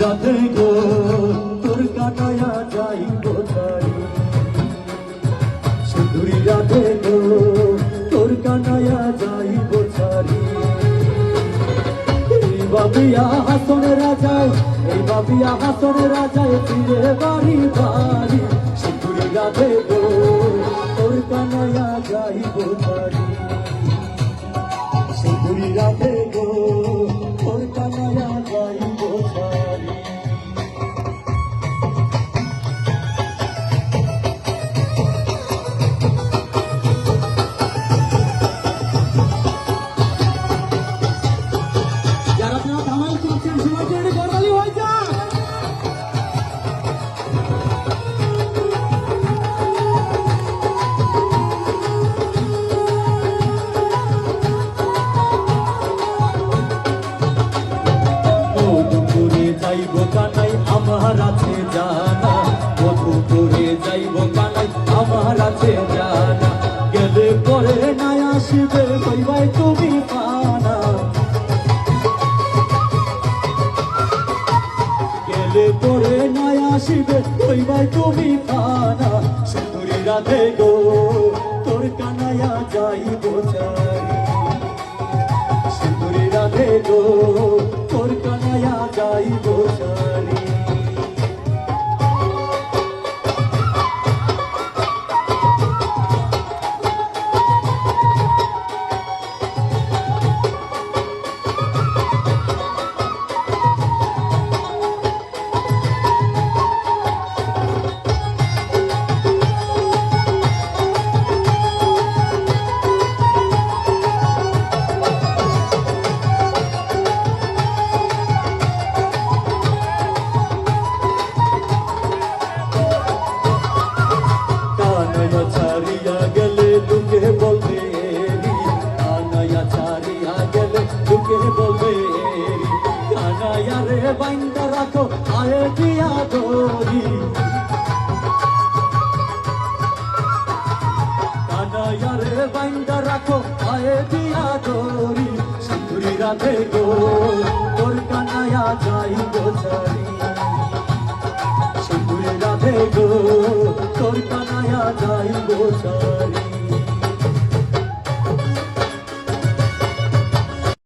রাতে গো, তোর কাটায়া যাই কোথায় সুন্দরী রাতে গো, তোর কাটায়া যাই কোথায় এই বাবিয়া হাসন রাজায়, এই বাবিয়া হাসন রাজায় ফিরে বাড়ি বাড়ি। সুন্দরী রাতে গো, তোর কানায়া যাই কোথায় সুন্দরী রাতে যাইব কানাই, আমার আছে জানা। মধুপুরে যাইব কানাই, আমার আছে জানা। গেলে পরে নাই আসবে কইবাই তুমি পানা। গেলে পরে নাই আসবে কইবাই তুমি পানা। সুন্দরী রাধে গো, তোর যাইব সুন্দরী রাধে গো লোকে বলবে এরি রে, বাইন্দা রাখো, আয়ে দিয়া দরি কানায়া রে, বাইন্দা রাখো, আয়ে দিয়া দরি সুন্দরী রাধে গো, তোর কানায়া যাইব ছাড়ি। সুন্দরী রাধে গো, তোর কানায়া যাইব সারি